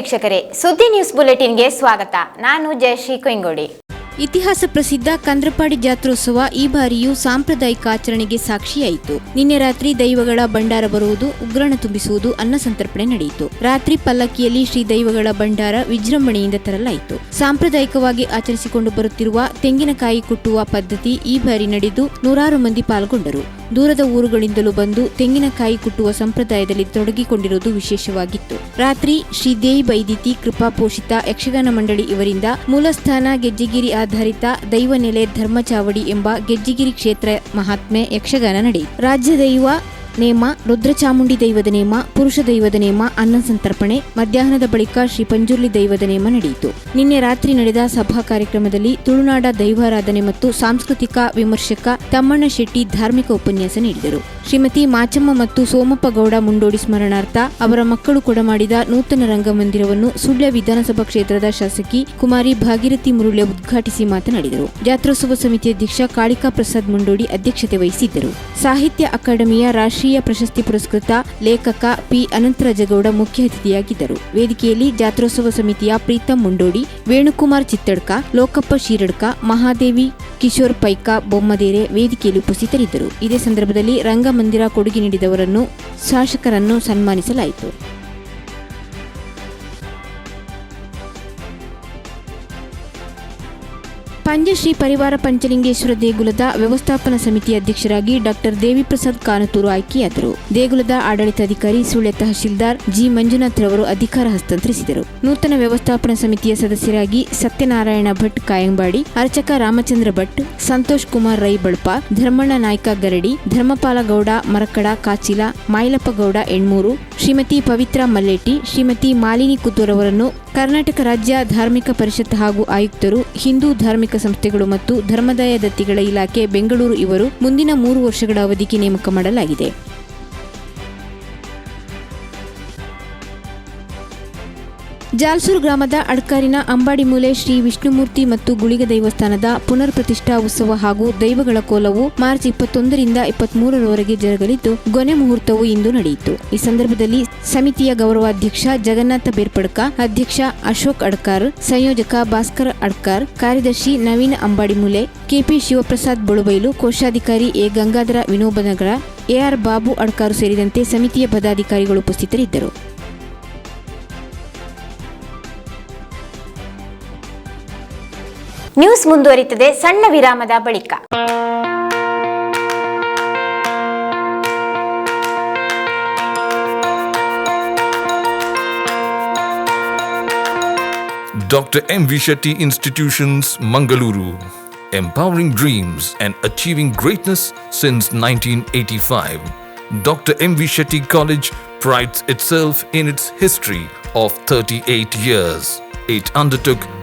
ವೀಕ್ಷಕರೇ, ಸುದ್ದಿ ನ್ಯೂಸ್ ಬುಲೆಟಿನ್ಗೆ ಸ್ವಾಗತ. ನಾನು ಜಯಶ್ರೀ ಕೊಯ್ಗೋಡಿ ಇತಿಹಾಸ ಪ್ರಸಿದ್ಧ ಕಂದ್ರಪಾಡಿ ಜಾತ್ರೋತ್ಸವ ಈ ಬಾರಿಯೂ ಸಾಂಪ್ರದಾಯಿಕ ಆಚರಣೆಗೆ ಸಾಕ್ಷಿಯಾಯಿತು. ನಿನ್ನೆ ರಾತ್ರಿ ದೈವಗಳ ಭಂಡಾರ ಬರುವುದು ಉಗ್ರಣ ತುಂಬಿಸುವುದು ಅನ್ನ ಸಂತರ್ಪಣೆ ನಡೆಯಿತು. ರಾತ್ರಿ ಪಲ್ಲಕ್ಕಿಯಲ್ಲಿ ಶ್ರೀ ದೈವಗಳ ಭಂಡಾರ ವಿಜೃಂಭಣೆಯಿಂದ ತರಲಾಯಿತು. ಸಾಂಪ್ರದಾಯಿಕವಾಗಿ ಆಚರಿಸಿಕೊಂಡು ಬರುತ್ತಿರುವ ತೆಂಗಿನಕಾಯಿ ಕುಟ್ಟುವ ಪದ್ಧತಿ ಈ ಬಾರಿ ನಡೆದು ನೂರಾರು ಮಂದಿ ಪಾಲ್ಗೊಂಡರು. ದೂರದ ಊರುಗಳಿಂದಲೂ ಬಂದು ತೆಂಗಿನಕಾಯಿ ಕುಟ್ಟುವ ಸಂಪ್ರದಾಯದಲ್ಲಿ ತೊಡಗಿಕೊಂಡಿರುವುದು ವಿಶೇಷವಾಗಿತ್ತು. ರಾತ್ರಿ ಶ್ರೀ ದೇವಿ ಬೈದಿತಿ ಕೃಪಾ ಪೋಷಿತ ಯಕ್ಷಗಾನ ಮಂಡಳಿ ಇವರಿಂದ ಮೂಲಸ್ಥಾನ ಗೆಜ್ಜೆಗಿರಿ ಆಧಾರಿತ ದೈವ ನೆಲೆ ಧರ್ಮಚಾವಡಿ ಎಂಬ ಗೆಜ್ಜೆಗಿರಿ ಕ್ಷೇತ್ರ ಮಹಾತ್ಮೆ ಯಕ್ಷಗಾನ ನಡೆಯಿತು. ರಾಜ್ಯ ದೈವ ನೇಮ ರುದ್ರಚಾಮುಂಡಿ ದೈವದ ನೇಮ, ಪುರುಷ ದೈವದ ನೇಮ, ಅನ್ನ ಸಂತರ್ಪಣೆ, ಮಧ್ಯಾಹ್ನದ ಬಳಿಕ ಶ್ರೀ ಪಂಜುರ್ಲಿ ದೈವದ ನೇಮ ನಡೆಯಿತು. ನಿನ್ನೆ ರಾತ್ರಿ ನಡೆದ ಸಭಾ ಕಾರ್ಯಕ್ರಮದಲ್ಲಿ ತುಳುನಾಡ ದೈವಾರಾಧನೆ ಮತ್ತು ಸಾಂಸ್ಕೃತಿಕ ವಿಮರ್ಶಕ ತಮ್ಮಣ್ಣ ಶೆಟ್ಟಿ ಧಾರ್ಮಿಕ ಉಪನ್ಯಾಸ ನೀಡಿದರು. ಶ್ರೀಮತಿ ಮಾಚಮ್ಮ ಮತ್ತು ಸೋಮಪ್ಪ ಗೌಡ ಮುಂಡೋಡಿ ಸ್ಮರಣಾರ್ಥ ಅವರ ಮಕ್ಕಳು ಕೊಡಮಾಡಿದ ನೂತನ ರಂಗಮಂದಿರವನ್ನು ಸುಳ್ಯ ವಿಧಾನಸಭಾ ಕ್ಷೇತ್ರದ ಶಾಸಕಿ ಕುಮಾರಿ ಭಾಗೀರಥಿ ಮುರುಳ್ಯ ಉದ್ಘಾಟಿಸಿ ಮಾತನಾಡಿದರು. ಜಾತ್ರೋತ್ಸವ ಸಮಿತಿ ಅಧ್ಯಕ್ಷ ಕಾಳಿಕಾ ಪ್ರಸಾದ್ ಮುಂಡೋಡಿ ಅಧ್ಯಕ್ಷತೆ ವಹಿಸಿದ್ದರು. ಸಾಹಿತ್ಯ ಅಕಾಡೆಮಿಯ ರಾಷ್ಟ್ರೀಯ ಪ್ರಶಸ್ತಿ ಪುರಸ್ಕೃತ ಲೇಖಕ ಪಿ ಅನಂತರಾಜಗೌಡ ಮುಖ್ಯ ಅತಿಥಿಯಾಗಿದ್ದರು. ವೇದಿಕೆಯಲ್ಲಿ ಜಾತ್ರೋತ್ಸವ ಸಮಿತಿಯ ಪ್ರೀತಂ ಮುಂಡೋಡಿ, ವೇಣುಕುಮಾರ್ ಚಿತ್ತಡ್ಕ, ಲೋಕಪ್ಪ ಶಿರಡ್ಕ, ಮಹಾದೇವಿ ಕಿಶೋರ್ ಪೈಕ, ಬೊಮ್ಮದೇರೆ ವೇದಿಕೆಯಲ್ಲಿ ಉಪಸ್ಥಿತರಿದ್ದರು. ಇದೇ ಸಂದರ್ಭದಲ್ಲಿ ರಂಗಮಂದಿರ ಕೊಡುಗೆ ನೀಡಿದವರನ್ನು ಶಾಸಕರನ್ನು ಸನ್ಮಾನಿಸಲಾಯಿತು. ಪಂಜಶ್ರೀ ಪರಿವಾರ ಪಂಚಲಿಂಗೇಶ್ವರ ದೇಗುಲದ ವ್ಯವಸ್ಥಾಪನಾ ಸಮಿತಿ ಅಧ್ಯಕ್ಷರಾಗಿ ಡಾಕ್ಟರ್ ದೇವಿಪ್ರಸಾದ್ ಕಾನತೂರು ಆಯ್ಕೆಯಾದರು. ದೇಗುಲದ ಆಡಳಿತಾಧಿಕಾರಿ ಸುಳ್ಯ ತಹಶೀಲ್ದಾರ್ ಜಿ. ಮಂಜುನಾಥ್ ರವರು ಅಧಿಕಾರ ಹಸ್ತಾಂತರಿಸಿದರು. ನೂತನ ವ್ಯವಸ್ಥಾಪನಾ ಸಮಿತಿಯ ಸದಸ್ಯರಾಗಿ ಸತ್ಯನಾರಾಯಣ ಭಟ್ ಕಾಯಂಬಾಡಿ, ಅರ್ಚಕ ರಾಮಚಂದ್ರ ಭಟ್, ಸಂತೋಷ್ ಕುಮಾರ್ ರೈ ಬಳ್ಪ, ಧರ್ಮಣ್ಣ ನಾಯ್ಕ ಗರಡಿ, ಧರ್ಮಪಾಲ ಗೌಡ ಮರಕಡ ಕಾಚಿಲ ಮೈಲಪ್ಪಗೌಡ ಗೌಡ ಎಣ್ಮೂರು, ಶ್ರೀಮತಿ ಪವಿತ್ರ ಮಲ್ಲೇಟಿ, ಶ್ರೀಮತಿ ಮಾಲಿನಿ ಕುತ್ತೂರ್ ಅವರನ್ನು ಕರ್ನಾಟಕ ರಾಜ್ಯ ಧಾರ್ಮಿಕ ಪರಿಷತ್ ಹಾಗೂ ಆಯುಕ್ತರು ಹಿಂದೂ ಧಾರ್ಮಿಕ ಸಂಸ್ಥೆಗಳು ಮತ್ತು ಧರ್ಮದಾಯ ದತ್ತಿಗಳ ಇಲಾಖೆ ಬೆಂಗಳೂರು ಇವರು ಮುಂದಿನ ಮೂರು ವರ್ಷಗಳ ಅವಧಿಗೆ ನೇಮಕ ಮಾಡಲಾಗಿದೆ. ಜಾಲ್ಸೂರು ಗ್ರಾಮದ ಅಡ್ಕಾರಿನ ಅಂಬಾಡಿಮೂಲೆ ಶ್ರೀ ವಿಷ್ಣುಮೂರ್ತಿ ಮತ್ತು ಗುಳಿಗ ದೈವಸ್ಥಾನದ ಪುನರ್ ಪ್ರತಿಷ್ಠಾ ಉತ್ಸವ ಹಾಗೂ ದೈವಗಳ ಕೋಲವು ಮಾರ್ಚ್ ಇಪ್ಪತ್ತೊಂದರಿಂದ ಇಪ್ಪತ್ಮೂರರವರೆಗೆ ಜರುಗಲಿದ್ದು, ಗೊನೆ ಮುಹೂರ್ತವು ಇಂದು ನಡೆಯಿತು. ಈ ಸಂದರ್ಭದಲ್ಲಿ ಸಮಿತಿಯ ಗೌರವಾಧ್ಯಕ್ಷ ಜಗನ್ನಾಥ ಬೇರ್ಪಡ್ಕ, ಅಧ್ಯಕ್ಷ ಅಶೋಕ್ ಅಡ್ಕಾರ್, ಸಂಯೋಜಕ ಭಾಸ್ಕರ್ ಅಡ್ಕಾರ್, ಕಾರ್ಯದರ್ಶಿ ನವೀನ್ ಅಂಬಾಡಿಮೂಲೆ ಕೆಪಿ ಶಿವಪ್ರಸಾದ್ ಬಳುಬೈಲು, ಕೋಶಾಧಿಕಾರಿ ಎ ಗಂಗಾಧರ ವಿನೋಬನಗರ ಎಆರ್ ಬಾಬು ಅಡ್ಕಾರು ಸೇರಿದಂತೆ ಸಮಿತಿಯ ಪದಾಧಿಕಾರಿಗಳು ಉಪಸ್ಥಿತರಿದ್ದರು. ನ್ಯೂಸ್ ಮುಂದುವರಿತದೆ ಸಣ್ಣ ವಿರಾಮದ ಬಳಿಕ Dr. M. V. Shetty Institutions, Mangaluru. Empowering dreams and achieving greatness since 1985. Dr. M. V. Shetty College prides itself in its history of 38 years. It undertook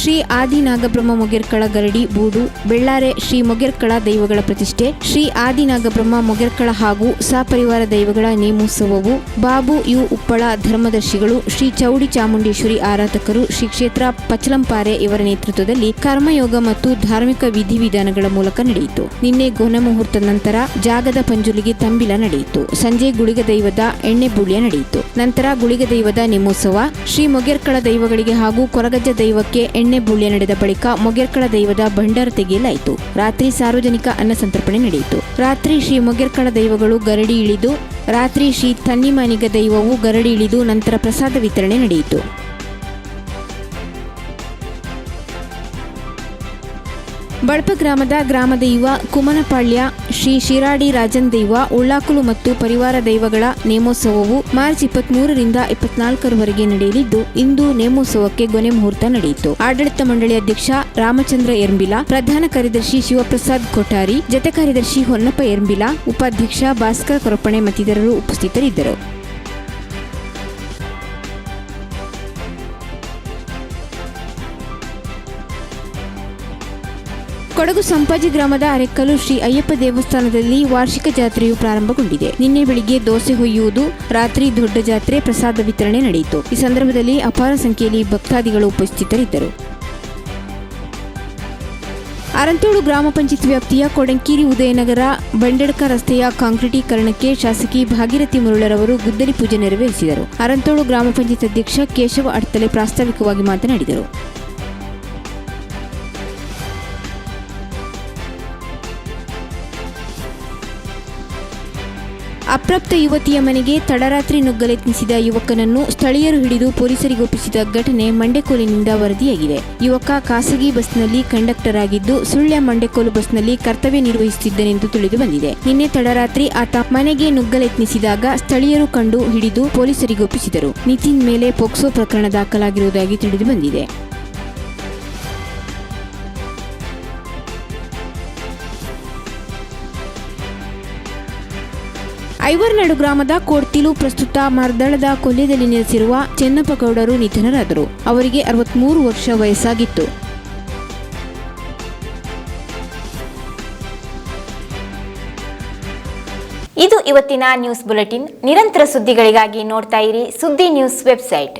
Shri ಆದಿ ನಾಗಬ್ರಹ್ಮ ಮೊಗೆರ್ಕಳ ಗರಡಿ ಬೂದು, ಬೆಳ್ಳಾರೆ ಶ್ರೀ ಮೊಗೆರ್ಕಳ ದೈವಗಳ ಪ್ರತಿಷ್ಠೆ, ಶ್ರೀ ಆದಿ ನಾಗಬ್ರಹ್ಮ ಮೊಗೆರ್ಕಳ ಹಾಗೂ ಸಪರಿವಾರ ದೈವಗಳ ನೇಮೋತ್ಸವವು, ಬಾಬು ಯು ಉಪ್ಪಳ ಧರ್ಮದರ್ಶಿಗಳು, ಶ್ರೀ ಚೌಡಿ ಚಾಮುಂಡೇಶ್ವರಿ ಆರಾಧಕರು, ಶ್ರೀ ಕ್ಷೇತ್ರ ಪಚಲಂಪಾರೆ ಇವರ ನೇತೃತ್ವದಲ್ಲಿ ಕರ್ಮಯೋಗ ಮತ್ತು ಧಾರ್ಮಿಕ ವಿಧಿವಿಧಾನಗಳ ಮೂಲಕ ನಡೆಯಿತು. ನಿನ್ನೆ ಮುಹೂರ್ತ ನಂತರ ಜಾಗದ ಪಂಜುಲಿಗೆ ತಂಬಿಲ ನಡೆಯಿತು. ಸಂಜೆ ಗುಳಿಗ ದೈವದ ಎಣ್ಣೆ ಬುಳಿಯ ನಡೆಯಿತು. ನಂತರ ಗುಳಿಗ ದೈವದ ನೇಮೋತ್ಸವ, ಶ್ರೀ ಮೊಗೆರ್ಕಳ ದೈವಗಳಿಗೆ ಹಾಗೂ ಕೊರಗಜ್ಜ ದೈವಕ್ಕೆ ಎಣ್ಣೆ ಬುಳ್ಯ ನಡೆದ ಬಳಿಕ ಮೊಗೆರ್ಕಳ ದೈವದ ಭಂಡಾರ ತೆಗೆಯಲಾಯಿತು. ರಾತ್ರಿ ಸಾರ್ವಜನಿಕ ಅನ್ನ ಸಂತರ್ಪಣೆ ನಡೆಯಿತು. ರಾತ್ರಿ ಶ್ರೀ ಮೊಗೆರ್ಕಳ ದೈವಗಳು ಗರಡಿ ಇಳಿದು, ರಾತ್ರಿ ಶ್ರೀ ತನ್ನಿಮಾನಿಗ ದೈವವು ಗರಡಿ ಇಳಿದು ನಂತರ ಪ್ರಸಾದ ವಿತರಣೆ ನಡೆಯಿತು. ಬಳಪ ಗ್ರಾಮದ ಗ್ರಾಮ ದೈವ ಕುಮನಪಾಳ್ಯ, ಶ್ರೀ ಶಿರಾಡಿ ರಾಜನ್ ದೈವ ಉಳ್ಳಾಕುಲು ಮತ್ತು ಪರಿವಾರ ದೈವಗಳ ನೇಮೋತ್ಸವವು ಮಾರ್ಚ್ ಇಪ್ಪತ್ಮೂರರಿಂದ ಇಪ್ಪತ್ನಾಲ್ಕರವರೆಗೆ ನಡೆಯಲಿದ್ದು, ಇಂದು ನೇಮೋತ್ಸವಕ್ಕೆ ಕೊನೆ ಮುಹೂರ್ತ ನಡೆಯಿತು. ಆಡಳಿತ ಮಂಡಳಿ ಅಧ್ಯಕ್ಷ ರಾಮಚಂದ್ರ ಎರ್ಮಿಲ ಪ್ರಧಾನ ಕಾರ್ಯದರ್ಶಿ ಶಿವಪ್ರಸಾದ್ ಕೊಠಾರಿ, ಜತೆ ಕಾರ್ಯದರ್ಶಿ ಹೊನ್ನಪ್ಪ ಎರ್ಮಿಲ ಉಪಾಧ್ಯಕ್ಷ ಭಾಸ್ಕರ್ ಕೊರಪಣೆ ಮತ್ತಿತರರು ಉಪಸ್ಥಿತರಿದ್ದರು. ಕೊಡಗು ಸಂಪಾಜಿ ಗ್ರಾಮದ ಅರೆಕ್ಕಲು ಶ್ರೀ ಅಯ್ಯಪ್ಪ ದೇವಸ್ಥಾನದಲ್ಲಿ ವಾರ್ಷಿಕ ಜಾತ್ರೆಯು ಪ್ರಾರಂಭಗೊಂಡಿದೆ. ನಿನ್ನೆ ಬೆಳಿಗ್ಗೆ ದೋಸೆ ಹೊಯ್ಯುವುದು, ರಾತ್ರಿ ದೊಡ್ಡ ಜಾತ್ರೆ ಪ್ರಸಾದ ವಿತರಣೆ ನಡೆಯಿತು. ಈ ಸಂದರ್ಭದಲ್ಲಿ ಅಪಾರ ಸಂಖ್ಯೆಯಲ್ಲಿ ಭಕ್ತಾದಿಗಳು ಉಪಸ್ಥಿತರಿದ್ದರು. ಅರಂತೋಡು ಗ್ರಾಮ ಪಂಚಾಯತ್ ವ್ಯಾಪ್ತಿಯ ಕೊಡಂಕೇರಿ ಉದಯನಗರ ಬಂಡೆಡ್ಕ ರಸ್ತೆಯ ಕಾಂಕ್ರೀಟೀಕರಣಕ್ಕೆ ಶಾಸಕಿ ಭಾಗೀರಥಿ ಮುರುಳರವರು ಗುದ್ದಲಿ ಪೂಜೆ ನೆರವೇರಿಸಿದರು. ಅರಂತೋಡು ಗ್ರಾಮ ಪಂಚಾಯತ್ ಅಧ್ಯಕ್ಷ ಕೇಶವ ಅಡ್ತಲೆ ಪ್ರಾಸ್ತಾವಿಕವಾಗಿ ಮಾತನಾಡಿದರು. ಅಪ್ರಾಪ್ತ ಯುವತಿಯ ಮನೆಗೆ ತಡರಾತ್ರಿ ನುಗ್ಗಲೆತ್ನಿಸಿದ ಯುವಕನನ್ನು ಸ್ಥಳೀಯರು ಹಿಡಿದು ಪೊಲೀಸರಿಗೊಪ್ಪಿಸಿದ ಘಟನೆ ಮಂಡೆಕೋಲಿನಿಂದ ವರದಿಯಾಗಿದೆ. ಯುವಕ ಖಾಸಗಿ ಬಸ್ನಲ್ಲಿ ಕಂಡಕ್ಟರ್ ಆಗಿದ್ದು ಸುಳ್ಯ ಮಂಡೆಕೋಲು ಬಸ್ನಲ್ಲಿ ಕರ್ತವ್ಯ ನಿರ್ವಹಿಸುತ್ತಿದ್ದನೆಂದು ತಿಳಿದು ಬಂದಿದೆ. ನಿನ್ನೆ ತಡರಾತ್ರಿ ಆತ ಮನೆಗೆ ನುಗ್ಗಲೆತ್ನಿಸಿದಾಗ ಸ್ಥಳೀಯರು ಕಂಡು ಹಿಡಿದು ಪೊಲೀಸರಿಗೊಪ್ಪಿಸಿದರು ನಿತಿನ್ ಮೇಲೆ ಪೋಕ್ಸೋ ಪ್ರಕರಣ ದಾಖಲಾಗಿರುವುದಾಗಿ ತಿಳಿದು ಬಂದಿದೆ. ಐವರ್ನಾಡು ಗ್ರಾಮದ ಕೋಡ್ತಿಲು ಪ್ರಸ್ತುತ ಮರ್ದಳದ ಕೊಲ್ಯದಲ್ಲಿ ನೆಲೆಸಿರುವ ಚೆನ್ನಪ್ಪಗೌಡರು ನಿಧನರಾದರು. ಅವರಿಗೆ ಅರವತ್ಮೂರು ವರ್ಷ ವಯಸ್ಸಾಗಿತ್ತು. ಇದು ಇವತ್ತಿನ ನ್ಯೂಸ್ ಬುಲೆಟಿನ್. ನಿರಂತರ ಸುದ್ದಿಗಳಿಗಾಗಿ ನೋಡ್ತಾ ಇರಿ ಸುದ್ದಿ ನ್ಯೂಸ್ ವೆಬ್ಸೈಟ್.